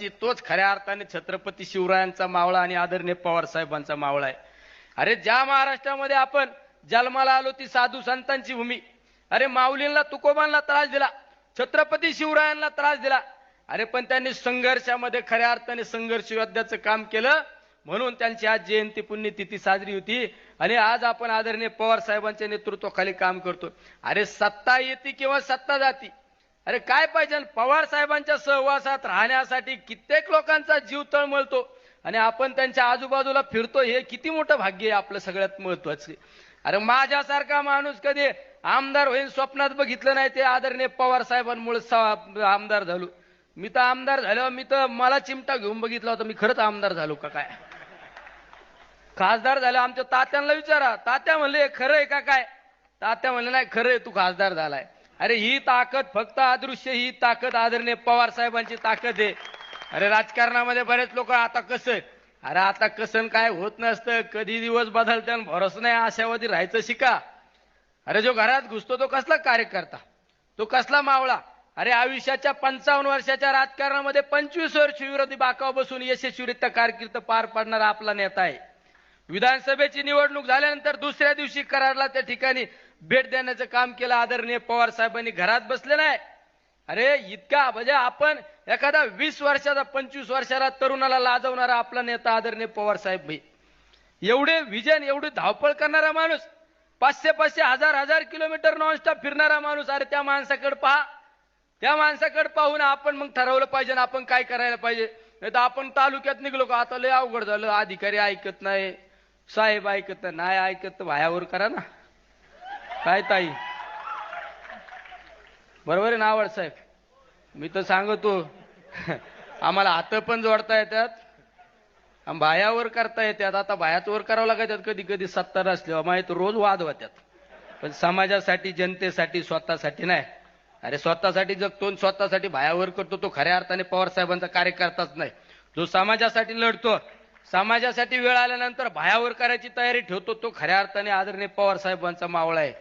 की तोच खऱ्या अर्थाने छत्रपती शिवरायांचा मावळा आणि आदरणीय पवार साहेबांचा मावळा आहे. अरे ज्या महाराष्ट्रामध्ये आपण जन्माला आलो ती साधू संतांची भूमी. अरे माऊलींना तुकोबांना त्रास दिला छत्रपती शिवरायांना त्रास दिला. अरे पण त्यांनी संघर्षामध्ये खऱ्या अर्थाने संघर्ष योद्ध्याचं काम केलं म्हणून त्यांची आज जयंती पुण्यतिथी साजरी होती. आणि आज आपण आदरणीय पवार साहेबांच्या नेतृत्वाखाली काम करतो अरे सत्ता येते किंवा सत्ता जाती अरे काय पाहिजे? पवार साहेबांच्या सहवासात राहण्यासाठी कित्येक लोकांचा जीव तळमळतो. आणि आपण त्यांच्या आजूबाजूला फिरतो हे किती मोठं भाग्य आहे आपलं सगळ्यात महत्वाचं. अरे माझ्यासारखा माणूस कधी आमदार होईल स्वप्नात बघितलं नाही ते आदरणीय पवार साहेबांमुळे आमदार झालो. मी तर आमदार झालो मी तर मला चिमटा घेऊन बघितला होता मी खरंच आमदार झालो का काय? खासदार झालो आमच्या तात्यांना विचारा. तात्या म्हणले खरं आहे का काय? तात्या म्हणले नाही खरं आहे तू खासदार झालाय. अरे ही ताकद फक्त अदृश्य ही ताकद आदरणीय पवार साहेबांची ताकद आहे. अरे राजकारणामध्ये बरेच लोक आता कसं अरे आता कसं काय होत नसतं. कधी दिवस बदलते आणि भरोस नाही आशावादी राहायचं शिका. अरे जो घरात घुसतो तो कसला कार्यकर्ता? तो कसला मावळा? अरे आयुष्याच्या पंचावन्न वर्षाच्या राजकारणामध्ये पंचवीस वर्ष विरोधी बाकाव बसून यशस्वीरित्या कारकीर्द पार पाडणारा आपला नेता आहे. विधानसभेची निवडणूक झाल्यानंतर दुसऱ्या दिवशी कराडला त्या ठिकाणी भेट देण्याचं काम केलं. आदरणीय पवार साहेबांनी घरात बसले नाही. अरे इतका म्हणजे आपण एखादा वीस वर्षाचा पंचवीस वर्षाला तरुणाला लाजवणारा आपला नेता आदरणीय पवार साहेब भाई. एवढे विजन एवढी धावपळ करणारा माणूस पाचशे पाचशे हजार हजार किलोमीटर नॉनस्टॉप फिरणारा माणूस अरे त्या माणसाकडे पहा. त्या माणसाकडे पाहून आपण मग ठरवलं पाहिजे आपण काय करायला पाहिजे. नाही तर आपण तालुक्यात निघलो का? आता लय अवघड झालं. अधिकारी ऐकत नाही. साहेब ऐकत नाही नाही ऐकत तर भायावर करा ना. काय ताई? बरोबर आहे ना आवड साहेब? मी तर सांगतो आम्हाला हात पण जोडता येतात आणि बायावर करता येतात. आता बायाच वर करावं लागतात कधी कधी सत्ता नसल्यावर माहीत रोज वाद होत्यात. पण समाजासाठी जनतेसाठी स्वतःसाठी नाही. अरे स्वतःसाठी जगतो स्वतःसाठी बायावर करतो तो खऱ्या अर्थाने पवार साहेबांचा कार्यकर्ताच नाही. जो समाजासाठी लढतो समाजासाठी वेळ आल्यानंतर भायावर करायची तयारी ठेवतो तो खऱ्या अर्थाने आदरणीय पवार साहेबांचा मावळा आहे.